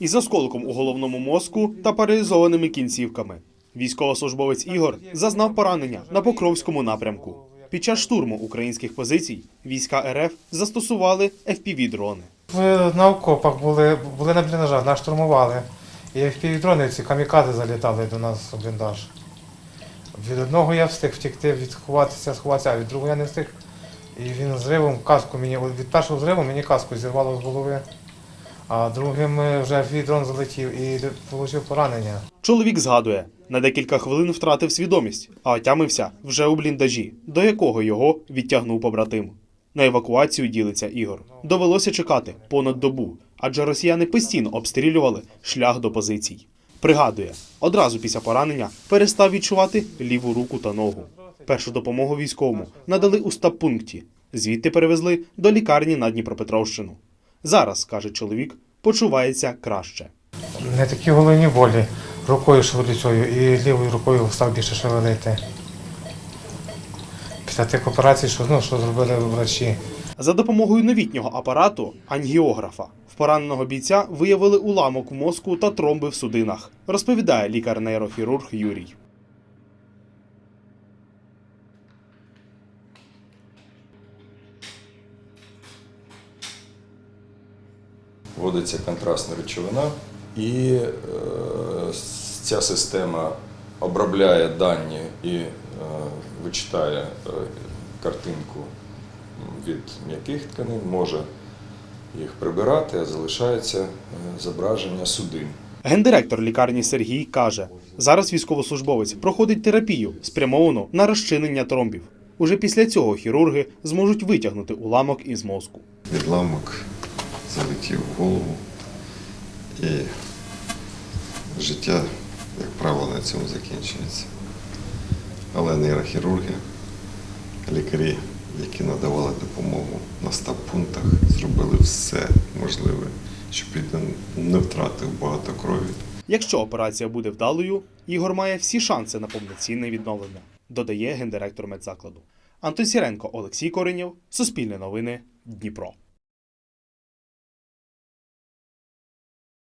із осколком у головному мозку та паралізованими кінцівками. Військовослужбовець Ігор зазнав поранення на Покровському напрямку. Під час штурму українських позицій війська РФ застосували FPV-дрони. Ми на окопах були, були на бліндажах, нас штурмували. І FPV-дрони ці камікади залітали до нас у бліндаж. Від одного я встиг втекти, відховатися, сховатися, а від другого я не встиг. І він зривом каску мені, від першого зриву мені каску зірвало з голови, а другим е, вже FPV-дрон залетів і отримав поранення. Чоловік згадує, на декілька хвилин втратив свідомість, а отямився вже у бліндажі, до якого його відтягнув побратим. На евакуацію ділиться Ігор. Довелося чекати понад добу, адже росіяни постійно обстрілювали шлях до позицій. Пригадує, одразу після поранення перестав відчувати ліву руку та ногу. Першу допомогу військовому надали у стаб-пункті, звідти перевезли до лікарні на Дніпропетровщину. Зараз, каже чоловік, почувається краще. Не такі головні болі. Рукою шевелюцею і лівою рукою став більше шевелити. Після тих операцій, що, ну, що зробили врачі. За допомогою новітнього апарату ангіографа в пораненого бійця виявили уламок в мозку та тромби в судинах, розповідає лікар-нейрохірург Юрій. вводиться контрастна речовина, і е, ця система обробляє дані і е, вичитає е, картинку від м'яких тканин, може їх прибирати, а залишається е, зображення судин. Гендиректор лікарні Сергій каже: зараз військовослужбовець проходить терапію, спрямовану на розчинення тромбів. Уже після цього хірурги зможуть витягнути уламок із мозку. відламок залетів в голову. І життя, як правило, на цьому закінчується. Але нейрохірурги, лікарі, які надавали допомогу на стаб-пунктах, зробили все можливе, щоб він не втратив багато крові. Якщо операція буде вдалою, Ігор має всі шанси на повноцінне відновлення, додає гендиректор медзакладу. Антон Сіренко, Олексій Коренєв, Суспільне новини, Дніпро.